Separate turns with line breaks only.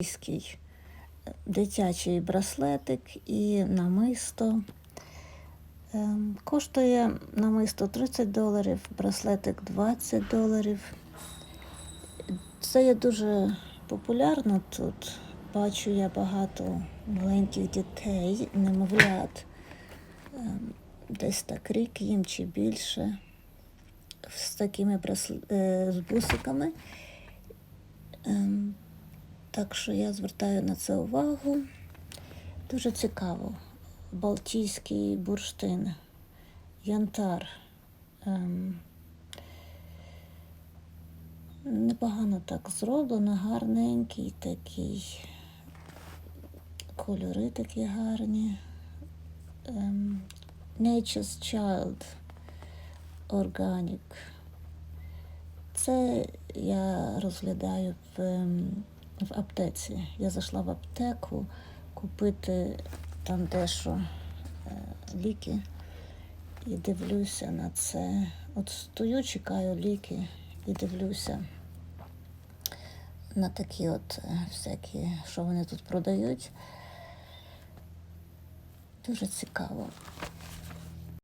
Італійський дитячий браслетик і намисто. Ем, Коштує намисто 30 доларів, браслетик 20 доларів. Це є дуже популярно тут. Бачу я багато маленьких дітей, немовлят, ем, десь так рік їм чи більше, з такими брасле- е, з бусиками. Так що я звертаю на це увагу. Дуже цікаво. Балтійський бурштин, янтар. Ем, непогано так зроблено, гарненький такий. Кольори такі гарні. Ем, Nature's Child Organic. Це я розглядаю в, ем, в аптеці. Я зайшла в аптеку купити там дещо е, ліки і дивлюся на це. От стою, чекаю ліки і дивлюся на такі от е, всякі, що вони тут продають. Дуже цікаво.